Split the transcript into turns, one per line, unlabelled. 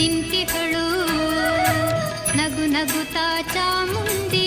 ನಿಂತಿಹಳು ನಗು ನಗುತ್ತಾ ಚಾಮುಂಡಿ